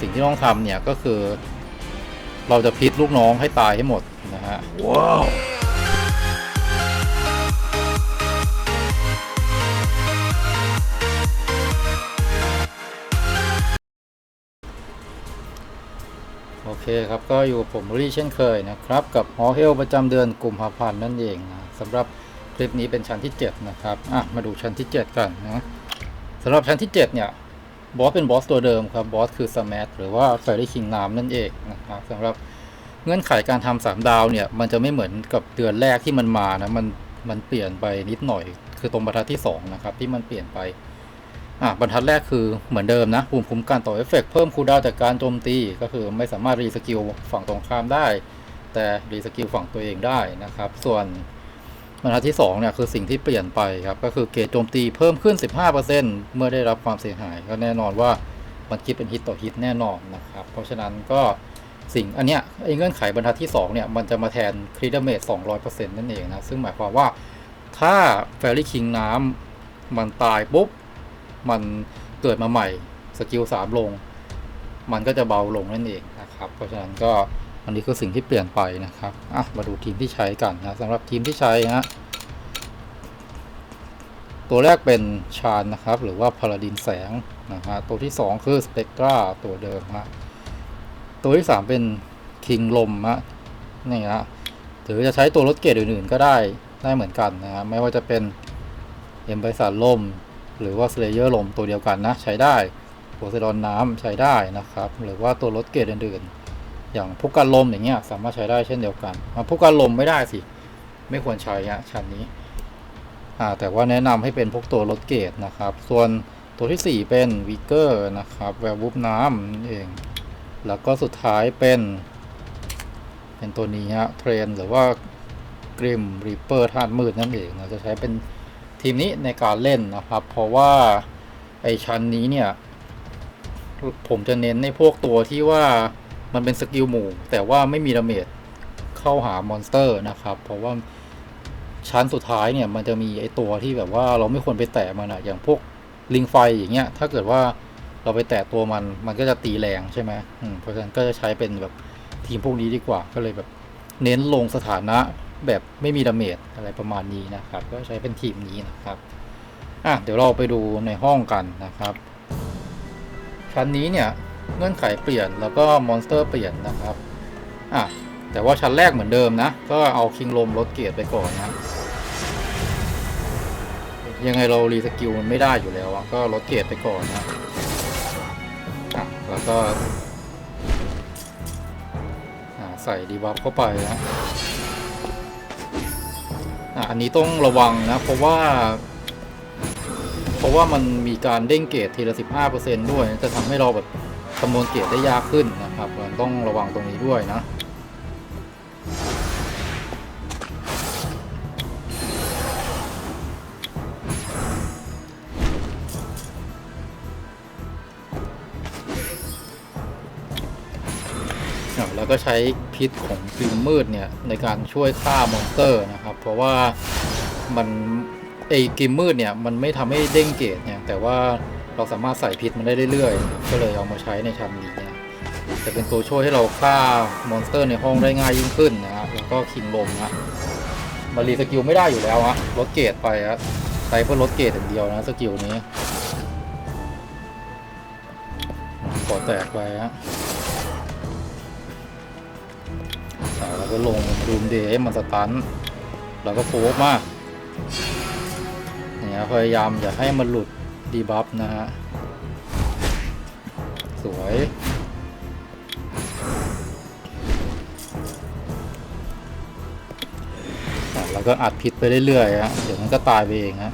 สิ่งที่ต้องทำเนี่ยก็คือ เราจะพิษลูกน้องให้ตายให้หมดนะฮะว้าวโอเคครับก็อยู่กับผมรีเช่นเคยนะครับ กับฮอเฮลประจำเดือนกุมภาพันธ์นั่นเองนะสำหรับคลิปนี้เป็นชั้นที่ 7 นะครับ อะ มาดูชั้นที่ 7 กันนะสำหรับชั้นที่ 7 เนี่ย บอสเป็นบอสตัวเดิมครับ บอสคือสมัหรือว่าไฟได้คิงน้ำนั่นเองนะครับสำหรับเงื่อนไขการทำสามดาวเนี่ยมันจะไม่เหมือนกับเดือนแรกที่มันมานะมันมันเปลี่ยนไปนิดหน่อย คือตรงบรรทัดที่2นะครับที่มันเปลี่ยนไปอะบรรทัดแรกคือเหมือนเดิมนะภูมิคุ้มกันต่อเอฟเฟกต์เพิ่มคูดาวจากการโจมตีก็คือไม่สามารถรีสกิลฝั่งตรงข้ามได้ แต่รีสกิลฝั่งตัวเองได้นะครับ ส่วน บรรทัดที่2เนี่ยคือสิ่งที่เปลี่ยนไปครับก็คือเกรดโจมตีเพิ่มขึ้น 15%เมื่อได้รับความเสียหาย ก็แน่นอนว่ามันคิดเป็นฮิตต่อฮิตแน่นอนนะครับ เพราะฉะนั้นก็สิ่งอันเนี้ยไอ้เงื่อนไขบรรทัดที่2เนี่ยมันจะมาแทนคริดเมต200%นั่นเองนะ ซึ่งหมายความว่าถ้าแฟรี่คิงน้ำมันตายปุ๊บ มันเกิดมาใหม่สกิลสามลง มันก็จะเบาลงนั่นเองนะครับ เพราะฉะนั้นก็ อันนี้คือสิ่งที่เปลี่ยนไปนะครับอะมาดูทีมที่ใช้กันนะสำหรับทีมที่ใช้นะตัวแรกเป็นชาญนะครับ หรือว่าพาลาดินแสงนะฮะตัวที่ 2 คือสเปกตราตัวเดิมฮะตัวที่ 3 เป็นคิงลมฮะนี่ฮะหรือจะใช้ตัวรถเกรดอื่นๆ ก็ได้ได้เหมือนกันนะฮะไม่ว่าจะเป็นเอ็มไบสันลม หรือว่าสเลเยอร์ลมตัวเดียวกันนะ ใช้ได้โพไซดอนน้ำใช้ได้นะครับ หรือว่าตัวรถเกรดอื่นๆ อย่างพุกกันลมอย่างเงี้ยสามารถใช้ได้เช่นเดียวกันพุกกันลมไม่ได้สิ ไม่ควรใช้ฮะชั้นนี้อ่าแต่ว่าแนะนำให้เป็นพวกตัวรถเกรดนะครับ ส่วนตัวทีสี่ 4 เป็นวิกเกอร์นะครับแวร์วูฟน้ำนั่นเอง แล้วก็สุดท้ายเป็น เป็นตัวนี้ฮะเทรนหรือว่ากริมรีเปอร์ธาตุมืดนั่นเองเราจะใช้เป็นทีมนี้ในการเล่นนะครับ เพราะว่าไอชั้นนี้เนี่ย ผมจะเน้นในพวกตัวที่ว่า มันเป็นสกิลหมู่ แต่ว่าไม่มีดาเมจเข้าหามอนสเตอร์นะครับ เพราะว่าชั้นสุดท้ายเนี่ยมันจะมีไอตัวที่แบบว่าเราไม่ควรไปแตะมันอะอย่างพวกลิงไฟอย่างเงี้ยถ้าเกิดว่าเราไปแตะตัวมันมันก็จะตีแรงใช่ไหมเพราะฉะนั้นก็จะใช้เป็นแบบทีมพวกนี้ดีกว่า ก็เลยแบบเน้นลงสถานะแบบไม่มีดาเมจอะไรประมาณนี้นะครับ ก็ใช้เป็นทีมนี้นะครับอะเดี๋ยวเราไปดูในห้องกันนะครับ ชั้นนี้เนี่ย เงื่อนไขเปลี่ยนแล้วก็มอนสเตอร์เปลี่ยนนะครับอะแต่ว่าชั้นแรกเหมือนเดิมนะ ก็เอาคิงลมลดเกียรติไปก่อนนะยังไงเรารีสกิลมันไม่ได้อยู่แล้วอะก็ลดเกียรติไปก่อนนะอะแล้วก็อ่าใส่ดีบัฟเข้าไปนะอะอันนี้ต้องระวังนะ เพราะว่า เพราะว่ามันมีการเด้งเกรดทีละ 15%ด้วย จะทำให้เราแบบ คำนวณเกรดได้ยากขึ้นนะครับมันต้องระวังตรงนี้ด้วยนะแล้วก็ใช้พิษของฟิลมืดเนี่ยในการช่วยฆ่ามอนสเตอร์นะครับ เพราะว่ามันไอ้กิมมืดเนี่ยมันไม่ทำให้เด้งเกตเนี่ยแต่ว่า เราสามารถใส่พิษมันได้เรื่อยๆ ก็เลยเอามาใช้ในชั้นนี้นะจะเป็นตัวช่วยให้เราฆ่ามอนสเตอร์ในห้องได้ง่ายยิ่งขึ้นนะครับแล้วก็คิงลมนะมารีสกิลไม่ได้อยู่แล้วฮะลดเกตไปฮะใช้เพื่อลดเกตอย่างเดียวนะสกิลนี้ก่อแตกไปฮะอ่าแล้วก็ลงรูมเดย์ให้มันสตันแล้วก็โฟกมากเนี่ยพยายามอย่าให้มันหลุด ดีบัฟนะฮะ สวย แล้วก็อัดพิษไปเรื่อยๆฮะ เดี๋ยวมันก็ตายไปเองฮะ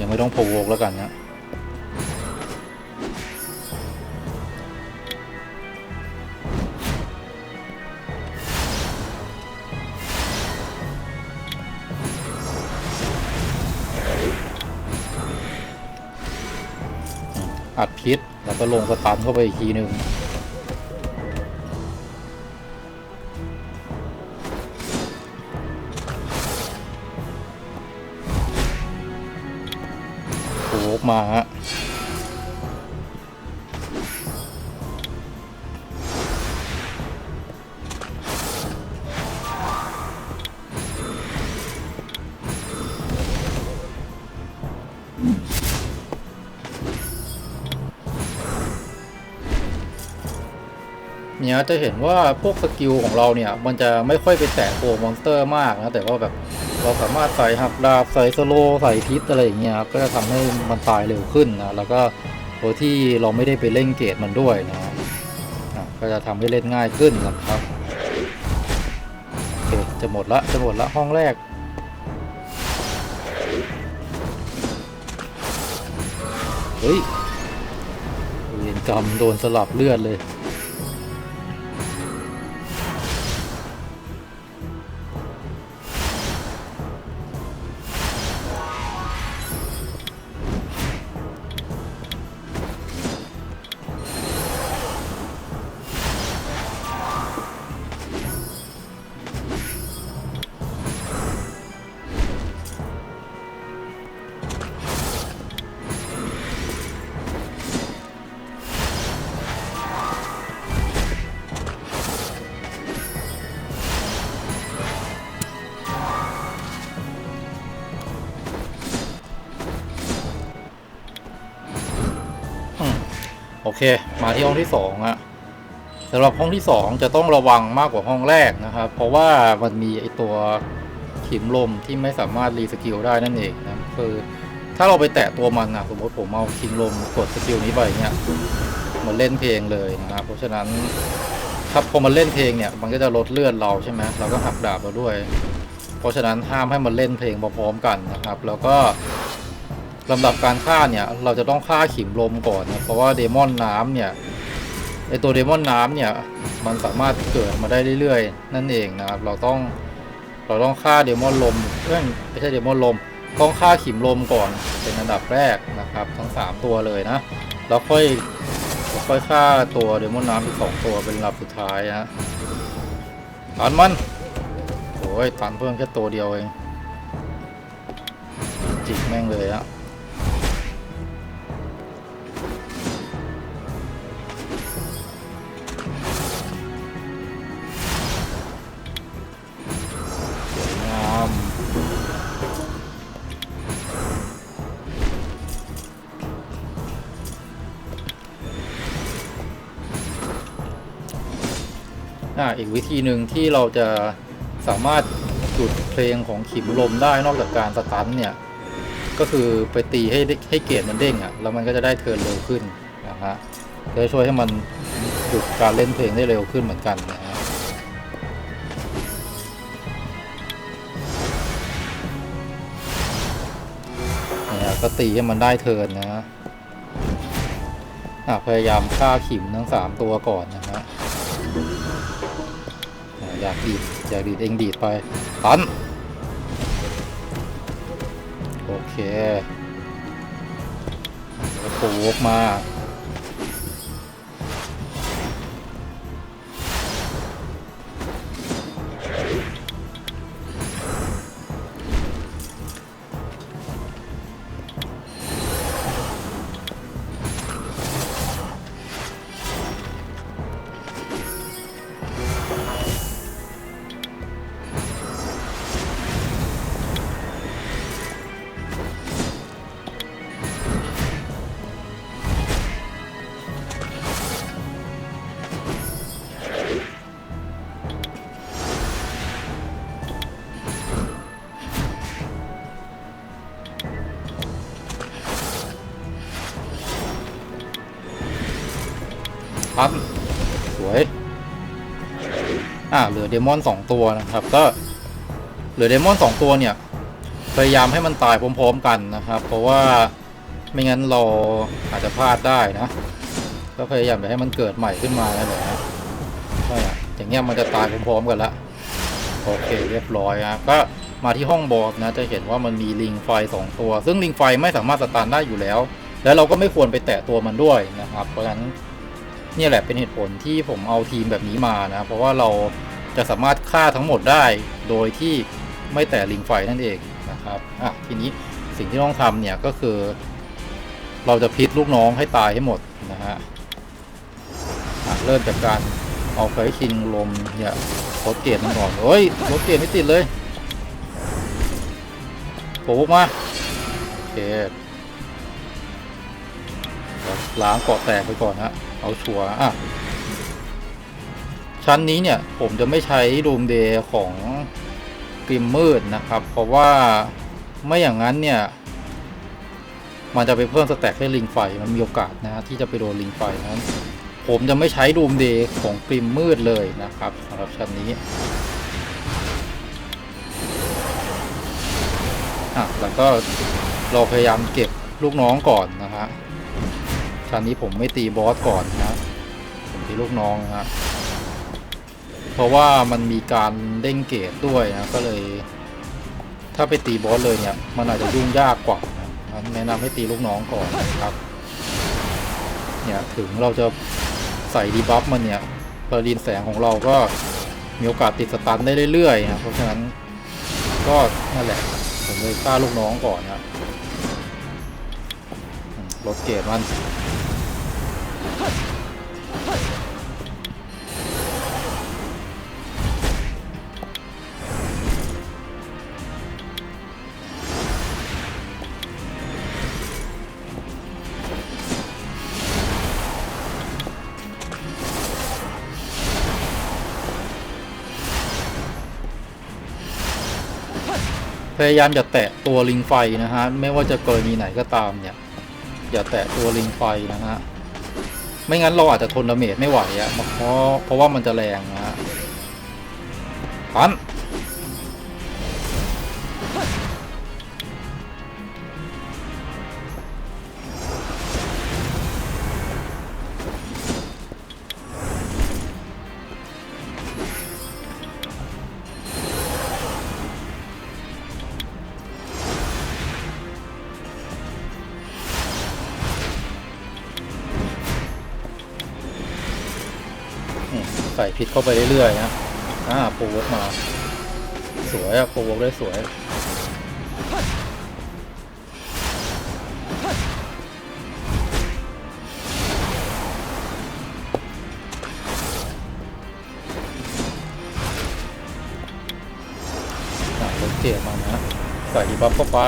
ยังไม่ต้องโพวกแล้วกันนะ พิษ แล้วก็ลงสตันเข้าไปอีกทีหนึ่งโอ้มาฮะ จะเห็นว่าพวกสกิลของเราเนี่ยมันจะไม่ค่อยไปแตะตัวมอนสเตอร์มากนะแต่ว่าแบบเราสามารถใส่หักดาบใส่สโลใส่พิษอะไรอย่างเงี้ยก็จะทำให้มันตายเร็วขึ้นนะแล้วก็โดยที่เราไม่ได้ไปเล่นเกตมันด้วยนะก็จะทำให้เล่นง่ายขึ้นนะครับโอเคจะหมดละจะหมดละห้องแรกเฮ้ยเวียนกรรมโดนสลับเลือดเลย เค มาที่ห้องที่สองอะสำหรับห้องที่สองจะต้องระวังมากกว่าห้องแรกนะครับ เพราะว่ามันมีไอตัวขิมลมที่ไม่สามารถรีสกิลได้นั่นเองนะคือถ้าเราไปแตะตัวมันนะสมมติผมเอาขิมลมกดสกิลนี้ไปเนี่ยมันเล่นเพลงเลยนะครับเพราะฉะนั้นถ้าพอมันเล่นเพลงเนี่ยมันก็จะลดเลือดเราใช่ไหมเราก็หักดาบเราด้วย เพราะฉะนั้นห้ามให้มันเล่นเพลงพร้อมๆกันนะครับ แล้วก็ ลำดับการฆ่าเนี่ยเราจะต้องฆ่าขิมลมก่อนนะเพราะว่าเดมอนน้ำเนี่ยไอตัวเดมอนน้ำเนี่ยมันสามารถเกิดมาได้เรื่อยๆ นั่นเองนะครับ เราต้องเราต้องฆ่าเดมอนลมเอ้ไม่ใช่เดมอนลมต้องฆ่าขิมลมก่อนเป็นอันดับแรกนะครับ ทั้ง 3 ตัวเลยนะแล้วค่อยค่อยฆ่าตัวเดมอนน้ำอีกสองตัวเป็นลำดับสุดท้ายนะตันมันโอ้ยตันเพิ่มแค่ตัวเดียวเองจิกแม่งเลยอะ อ่าอีกวิธีหนึ่งที่เราจะสามารถหยุดเพลงของขิมลมได้นอกจากการสตันเนี่ยก็คือไปตีให้ให้เกรดมันเด้งอะ่ะแล้วมันก็จะได้เทิร์นเร็วขึ้นนะฮะจะช่วยให้มันหยุดการเล่นเพลงได้เร็วขึ้นเหมือนกันนะฮะเนี่ยก็ตีให้มันได้เทิร์นนะฮะพยายามฆ่าขิมทั้งสามตัวก่อนนะฮะ อยากดีดอยากดีดเองดีดไปตันโอเคแล้วโผล่มา เหลือเดมอนสองตัวนะครับ ก็เหลือเดมอนสองตัวเนี่ย พยายามให้มันตายพร้อมๆกันนะครับ เพราะว่าไม่งั้นเราอาจจะพลาดได้นะ ก็พยายามอย่าให้มันเกิดใหม่ขึ้นมาแล้วแหละใช่อะอย่างเงี้ยมันจะตายพร้อมๆกันละโอเคเรียบร้อยฮะก็มาที่ห้องบอสนะจะเห็นว่ามันมีลิงไฟสองตัว ซึ่งลิงไฟไม่สามารถสตาร์ได้อยู่แล้ว แล้วเราก็ไม่ควรไปแตะตัวมันด้วยนะครับ เพราะฉะนั้นนี่แหละเป็นเหตุผลที่ผมเอาทีมแบบนี้มานะ เพราะว่าเรา จะสามารถฆ่าทั้งหมดได้ โดยที่ไม่แตะลิงไฟนั่นเองนะครับอะทีนี้สิ่งที่ต้องทำเนี่ยก็คือ เราจะพิษลูกน้องให้ตายให้หมดนะฮะอะเริ่มจากการเอาไฟคิงลมเนี่ยรถเกตมันก่อนเฮ้ยรถเกตไม่ติดเลยโผล่มาโอเคล้างเกาะแตกไปก่อนฮะเอาชัวร์อะ ชั้นนี้เนี่ยผมจะไม่ใช้ดูมเดย์ของกริมมืดนะครับ เพราะว่าไม่อย่างนั้นเนี่ยมันจะไปเพิ่มสแต็กให้ลิงไฟมันมีโอกาสนะฮะที่จะไปโดนลิงไฟนั้น ผมจะไม่ใช้ดูมเดย์ของกริมมืดเลยนะครับสำหรับชั้นนี้อะแล้วก็เราพยายามเก็บลูกน้องก่อนนะฮะชั้นนี้ผมไม่ตีบอสก่อนนะผมตีลูกน้องนะฮะ เพราะว่ามันมีการเด้งเกตด้วยนะก็เลย ถ้าไปตีบอสเลยเนี่ย มันอาจจะยุ่งยากกว่านะแนะนำให้ตีลูกน้องก่อนนะครับ เนี่ยถึงเราจะใส่ดีบัฟมันเนี่ยพลดินแสงของเราก็มีโอกาสติดสตันได้เรื่อยๆนะเพราะฉะนั้นก็นั่นแหละผมเลยฆ่าลูกน้องก่อนนะอืมลดเกตมัน พยายามอย่าแตะตัวลิงไฟนะฮะไม่ว่าจะกรณีไหนก็ตามเนี่ย อย่าแตะตัวลิงไฟนะฮะไม่งั้นเราอาจจะทนดาเมจไม่ไหวอะเพราะเพราะว่ามันจะแรงนะฮะปัน ส่พิษเข้าไปเรื่อยๆนะอ่าโปรวกมา สวยอะโปรวกได้สวยอะรถเกียมานะใส่ดีบัฟเข้าไป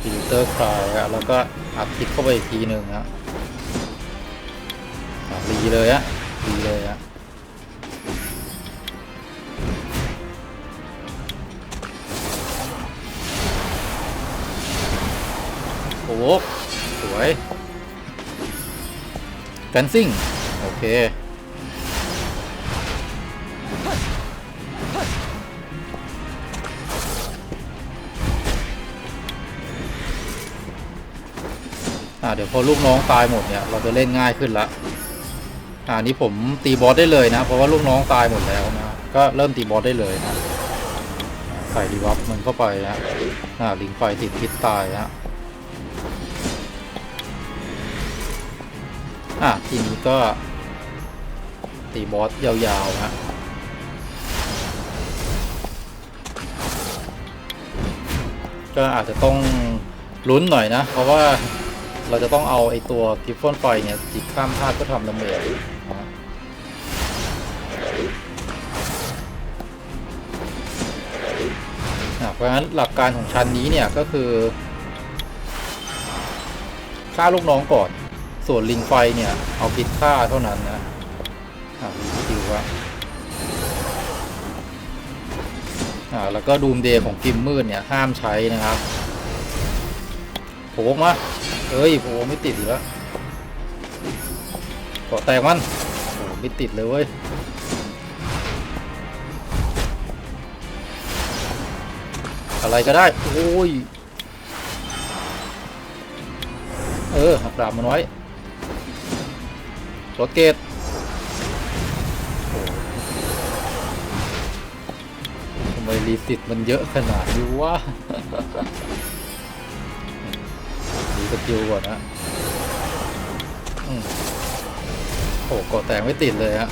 ฟิลเตอร์คลายอะแล้วก็อัดพิษเข้าไปอีกทีหนึ่งนะ รีเลยอะรีเลยอะโอ้โหสวยแฟนซิ่ง โอเคอ่าเดี๋ยวพอลูกน้องตายหมดเนี่ย เราจะเล่นง่ายขึ้นละ อ่านี้ผมตีบอสได้เลยนะ เพราะว่าลูกน้องตายหมดแล้วนะ ก็เริ่มตีบอสได้เลยนะ ใส่ดีวัฟมันเข้าไปนะอ่าลิงไฟติดพิษตายนะอะทีนี้ก็ ตีบอสยาวๆนะก็อาจจะต้องลุ้นหน่อยนะ เพราะว่าเราจะต้องเอาไอตัวกิฟฟอนไฟเนี่ยจิกข้ามธาตุก็ทำดาเมจนะอะ เพราะฉะนั้นหลักการของชั้นนี้เนี่ยก็คือฆ่าลูกน้องก่อน ส่วนลิงไฟเนี่ย เอาพิษฆ่าเท่านั้นนะอะมีที่ดิวว่าอ่าแล้วก็ดูมเดย์ของกิมมืดเนี่ย ห้ามใช้นะครับโผล่มาเอ้ยโอ้ไม่ติดอีกแล้ว เกอแตกมันโอ้ไม่ติดเลยเว้ยอะไรก็ได้ โอ้ย เออหักดาบมันไว้รถเกตทำไมรีสิตมันเยอะขนาดนี้วะดีสกิลก่อนนะ อืมโอ้กดแตกไม่ติดเลยฮะ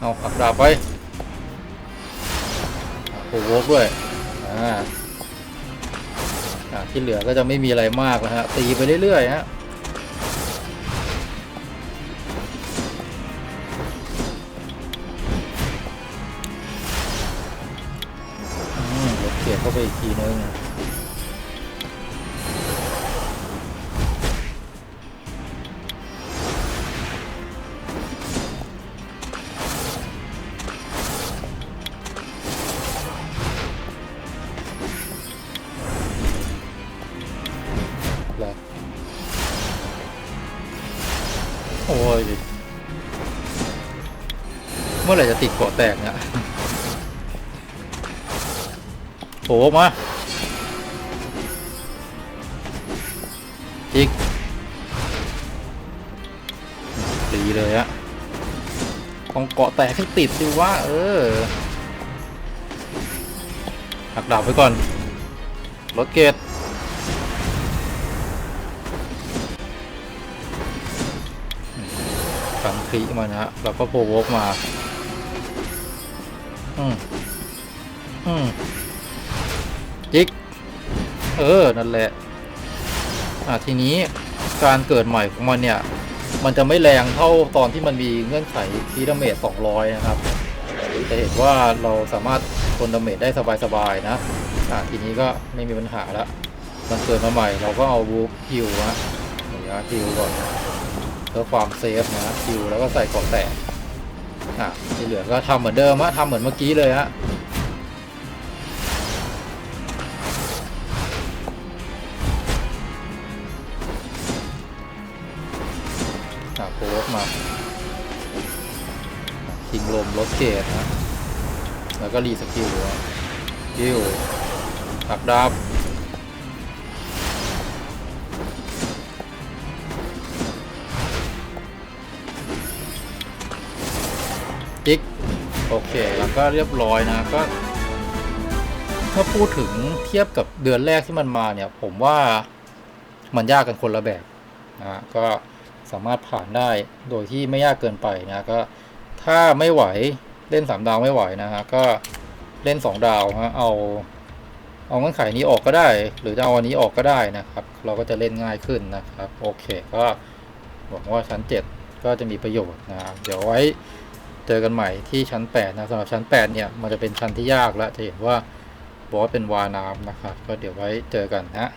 เอาขับดาบไปโอ้โหวกด้วย อ่าที่เหลือก็จะไม่มีอะไรมากแล้วฮะ ตีไปเรื่อยๆฮะอืมเกียเข้าไปอีกทีนึง โอ้ยเมื่อไหร่จะติดเกาะแตกเนี่ยโผล่มาอีกดีเลยอะต้องเกาะแตกให้ติดสิว่าเออหักดาบไปก่อนรถเกต คลิมานะฮะแล้วก็โพวกมา อืมอืมจิก เออ นั่นแหละ อะทีนี้การเกิดใหม่ของมันเนี่ย มันจะไม่แรงเท่าตอนที่มันมีเงื่อนไขทีดาเมจ200 นะครับ จะเห็นว่าเราสามารถทนดาเมจได้สบายๆนะ อะทีนี้ก็ไม่มีปัญหาละมันเกิดมาใหม่ เราก็เอาบูฟฮิวนะเดี๋ยวนะฮิวก่อน เพื่อความเซฟนะคิวแล้วก็ใส่เกาะแตกอะที่เหลือก็ทำเหมือนเดิมฮะทำเหมือนเมื่อกี้เลยฮะอะโพสมาทิ้งลมลดเกตนะแล้วก็รีสกิลอะคิวหักดาบ จิกโอเค แล้วก็เรียบร้อยนะก็ถ้าพูดถึงเทียบกับเดือนแรกที่มันมาเนี่ย ผมว่ามันยากกันคนละแบบนะก็สามารถผ่านได้โดยที่ไม่ยากเกินไปนะก็ถ้าไม่ไหวเล่นสามดาวไม่ไหวนะฮะก็เล่นสองดาวฮะเอาเอาเงื่อนไขนี้ออกก็ได้ หรือจะเอาอันนี้ออกก็ได้นะครับ เราก็จะเล่นง่ายขึ้นนะครับ โอเคก็หวังว่าชั้น 7 ก็จะมีประโยชน์นะเดี๋ยวไว้ จอกันใหม่ที่ชั้น 8 นะสำหรับชั้น 8 เนี่ย มันจะเป็นชั้นที่ยากแล้วจะเห็นว่าบอสเป็นวาน้ำนะครับ ก็เดี๋ยวไว้เจอกันนะ